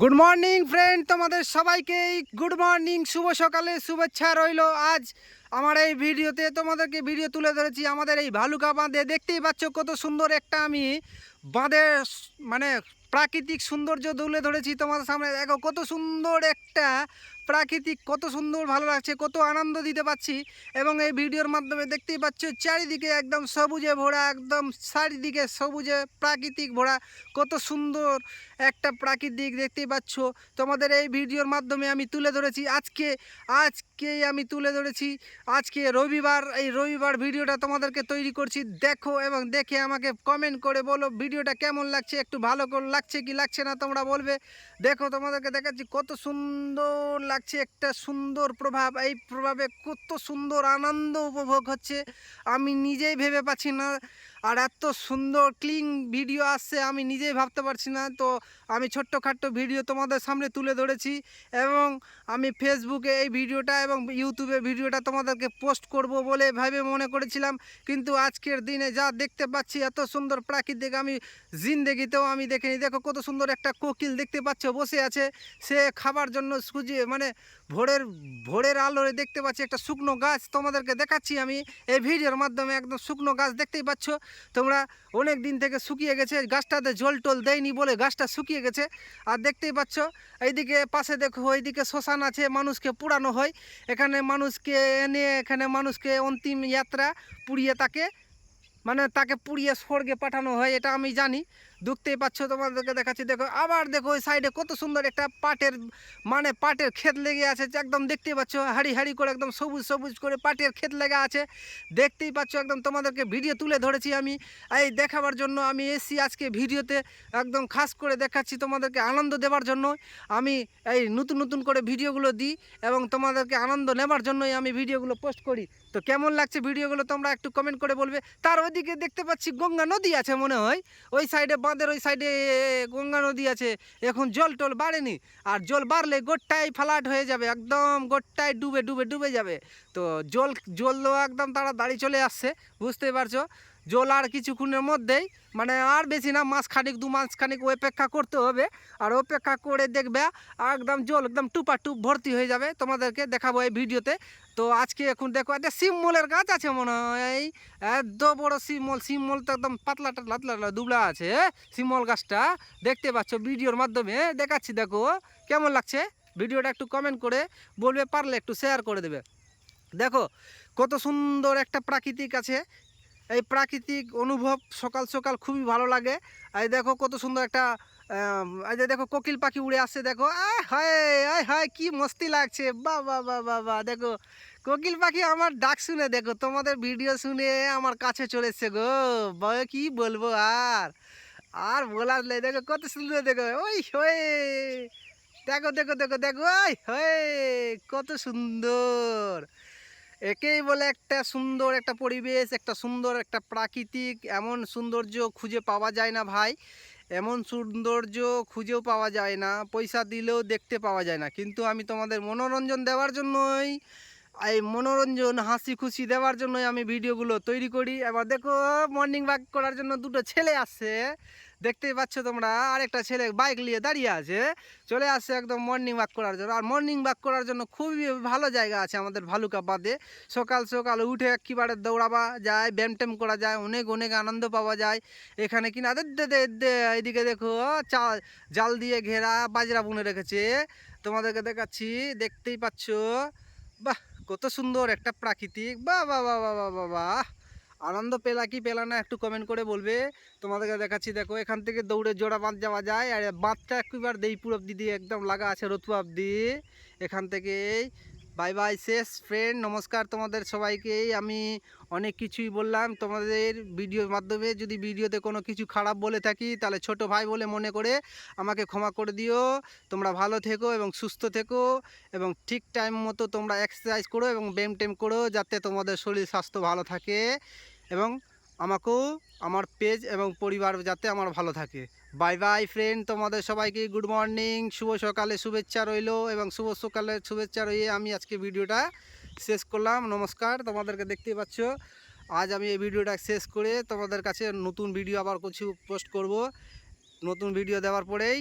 Good morning friend তোমাদের সবাইকেই good morning শুভ সকালে, শুভেচ্ছা রইল। আজ আমার এই ভিডিওতে তোমাদেরকে ভিডিও তুলে ধরেছি আমাদের এই ভালুকা বাঁধে। দেখতেই পাচ্ছ কত সুন্দর একটা আমি বাঁধে মানে প্রাকৃতিক সৌন্দর্য তুলে ধরেছি তোমাদের সামনে। দেখো কত সুন্দর একটা প্রাকৃতিক কত সুন্দর ভালো লাগছে, কত আনন্দ দিতে পারছি এবং এই ভিডিওর মাধ্যমে দেখতেই পাচ্ছ চারিদিকে একদম সবুজে ভরা, একদম চারিদিকে সবুজে প্রাকৃতিক ভরা, কত সুন্দর একটা প্রাকৃতিক দেখতেই পাচ্ছ। তোমাদের এই ভিডিওর মাধ্যমে আমি তুলে ধরেছি, আজকে, আজকেই আমি তুলে ধরেছি, আজকে রবিবার, এই রবিবার ভিডিওটা তোমাদেরকে তৈরি করছি। দেখো এবং দেখে আমাকে কমেন্ট করে বলো, ভিডিওটা কেমন লাগছে, একটু ভালো করে লাগছে কি লাগছে না তোমরা বলবে। দেখো তোমাদেরকে দেখাচ্ছি কত সুন্দর লাগছে, একটা সুন্দর প্রভাব। এই প্রভাবে কত সুন্দর আনন্দ উপভোগ হচ্ছে। আমি নিজেই ভেবে পাচ্ছি না। আর এত সুন্দর ক্লিন ভিডিও আসছে, আমি নিজেই ভাবতে পারছি না। তো আমি ছোট্টখাট্ট ভিডিও তোমাদের সামনে তুলে ধরেছি এবং আমি ফেসবুকে এই ভিডিওটা এবং ইউটিউবে ভিডিওটা তোমাদেরকে পোস্ট করব বলে ভাবে মনে করেছিলাম। কিন্তু আজকের দিনে যা দেখতে পাচ্ছি, এত সুন্দর প্রাকৃতিক আমি জিন্দেগিতেও আমি দেখিনি। দেখো কত সুন্দর একটা কোকিল দেখতে পাচ্ছ, বসে আছে। সে খাবার জন্য সুজি মানে ভোরের ভোরের আলোরে দেখতে পাচ্ছি একটা শুকনো গাছ তোমাদেরকে দেখাচ্ছি আমি। এই ভিডিওর মাধ্যমে একদম শুকনো গাছ দেখতেই পাচ্ছ। তোমরা অনেক দিন থেকে শুকিয়ে গেছে, গাছটাতে জল টল দেয়নি বলে গাছটা শুকিয়ে গেছে। আর দেখতেই পাচ্ছ, এইদিকে পাশে দেখো, এইদিকে শ্মশান আছে, মানুষকে পুরানো হয়। এখানে মানুষকে এনে, এখানে মানুষকে অন্তিম যাত্রা পুড়িয়ে তাকে মানে তাকে পুড়িয়ে স্বর্গে পাঠানো হয়, এটা আমি জানি। দেখতেই পাচ্ছ তোমাদেরকে দেখাচ্ছি। দেখো, আবার দেখো ওই সাইডে কত সুন্দর একটা পাটের মানে পাটের ক্ষেত লেগে আছে। একদম দেখতেই পাচ্ছ, হাড়ি হাড়ি করে একদম সবুজ সবুজ করে পাটের ক্ষেত লেগে আছে। দেখতেই পাচ্ছ একদম তোমাদেরকে ভিডিও তুলে ধরেছি আমি। এই দেখাবার জন্য আমি এসছি আজকে ভিডিওতে। একদম খাস করে দেখাচ্ছি তোমাদেরকে আনন্দ দেওয়ার জন্য। আমি এই নতুন নতুন করে ভিডিওগুলো দিই এবং তোমাদেরকে আনন্দ নেবার জন্যই আমি ভিডিওগুলো পোস্ট করি। তো কেমন লাগছে ভিডিওগুলো তোমরা একটু কমেন্ট করে বলবে। তার ওইদিকে দেখতে পাচ্ছি গঙ্গা নদী আছে মনে হয়। ওই সাইডে বাঁধের ওই সাইডে গঙ্গা নদী আছে। এখন জল টল বাড়েনি। আর জল বাড়লে গোটটাই ফ্লাট হয়ে যাবে। একদম গোটটাই ডুবে ডুবে ডুবে যাবে। তো জল জল একদম তাড়াতাড়ি চলে আসছে। বুঝতে পারছ? জল আর কিছুক্ষণের মধ্যেই মানে আর বেশি না মাস খানিক দু মাস খানিক অপেক্ষা করতে হবে। আর অপেক্ষা করে দেখবে, একদম জল একদম টুপা টুপ ভর্তি হয়ে যাবে তোমাদেরকে দেখাবো এই ভিডিওতে। তো আজকে এখন দেখো, একটা শিমমলের গাছ আছে মনে হয়। এত বড় শিমল শিমল তো একদম পাতলা টাতলা, পাতলা দুবলা আছে শিমল গাছটা। দেখতে পাচ্ছ ভিডিওর মাধ্যমে দেখাচ্ছি দেখো, কেমন লাগছে? ভিডিওটা একটু কমেন্ট করে বলবে, পারলে একটু শেয়ার করে দেবে। দেখো, কত সুন্দর একটা প্রাকৃতিক আছে। এই প্রাকৃতিক অনুভব সকাল সকাল খুবই ভালো লাগে। এই দেখো কত সুন্দর একটা এই যে দেখো কোকিল পাখি উড়ে আসছে, দেখো। আয় হায় আয় হায়, কি মস্তি লাগছে। বা বা বা বা বা দেখো। কোকিল পাখি আমার ডাক শুনে, দেখো, তোমাদের ভিডিও শুনে আমার কাছে চলে এসছে গো। কি বলব আর? আর বলার নেই, দেখো, কত সুন্দর, দেখো। ওই, হয়ে। দেখো দেখো দেখো দেখো, ওই, হয়ে। কত সুন্দর। একেই বলে একটা সুন্দর একটা পরিবেশ, একটা সুন্দর একটা প্রাকৃতিক, এমন সৌন্দর্য খুঁজে পাওয়া যায় না ভাই। এমন সৌন্দর্য খুঁজেও পাওয়া যায় না, পয়সা দিলেও দেখতে পাওয়া যায় না। কিন্তু আমি তোমাদের মনোরঞ্জন দেওয়ার জন্যই, এই মনোরঞ্জন হাসি খুশি দেওয়ার জন্যই আমি ভিডিওগুলো তৈরি করি। এবার দেখো মর্নিং ওয়াক করার জন্য দুটো ছেলে আসছে। দেখতেই পাচ্ছ তোমরা, আরেকটা ছেলে বাইক নিয়ে দাঁড়িয়ে আছে। চলে আসছে একদম মর্নিং ওয়াক করার জন্য। আর মর্নিং ওয়াক করার জন্য খুবই ভালো জায়গা আছে আমাদের ভালুকা বাদে সকাল সকাল উঠে একেবারে দৌড়াবা যায় ব্যায়াম ট্যাম করা যায়, অনেক অনেক আনন্দ পাওয়া যায়। এখানে কিনা এইদিকে দেখো, চা, জাল দিয়ে ঘেরা বাজরা বুনে রেখেছে। তোমাদেরকে দেখাচ্ছি, দেখতেই পাচ্ছ। বাহ, কত সুন্দর একটা প্রাকৃতিক। বা বা বা বাহ বাহ বাহ। আনন্দ পেলা কি পেলা না একটু কমেন্ট করে বলবে। তোমাদেরকে দেখাচ্ছি, দেখো, এখান থেকে দৌড়ে জোড়া বাঁধ যাওয়া যায়, আর বাঁধটা একবার দেইপুর অব্দি দিয়ে, একদম লাগা আছে রতুয়া অব্দি। এখান থেকেই বাই বাই শেষ ফ্রেন্ড নমস্কার তোমাদের সবাইকেই আমি অনেক কিছুই বললাম, তোমাদের ভিডিওর মাধ্যমে। যদি ভিডিওতে কোনো কিছু খারাপ বলে থাকি, তাহলে ছোট ভাই বলে মনে করে আমাকে ক্ষমা করে দিও। তোমরা ভালো থেকো এবং সুস্থ থেকো, এবং ঠিক টাইম মতো তোমরা এক্সারসাইজ করো এবং ব্যায়াম টেম করো, যাতে তোমাদের শরীর স্বাস্থ্য ভালো থাকে। এবং আমাকেও আমার পেজ এবং পরিবার যাতে আমার ভালো থাকে। বাই বাই ফ্রেন্ড তোমাদের সবাইকে গুড মর্নিং শুভ সকালে শুভেচ্ছা রইল এবং শুভ সকালে শুভেচ্ছা রইয়ে আমি আজকে ভিডিওটা শেষ করলাম। নমস্কার, তোমাদেরকে দেখতেই পাচ্ছ। আজ আমি এই ভিডিওটা শেষ করে তোমাদের কাছে নতুন ভিডিও আবার কিছু পোস্ট করব। নতুন ভিডিও দেওয়ার পরেই